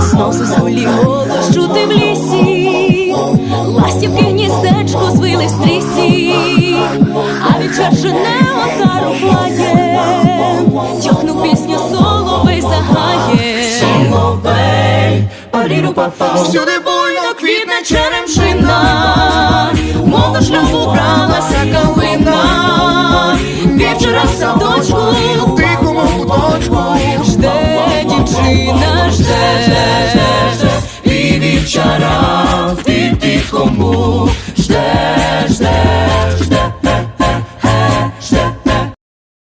Знов зозулі голос чути в лісі, ластівки гніздечко звили в а від плає, Тягну пісню соловей заграє Соловей, паріру папа Всюди буйно квітне черемшина Мого шляху бралася калина. Вівчора в садочку Тихому куточку. Жде дівчина, жде.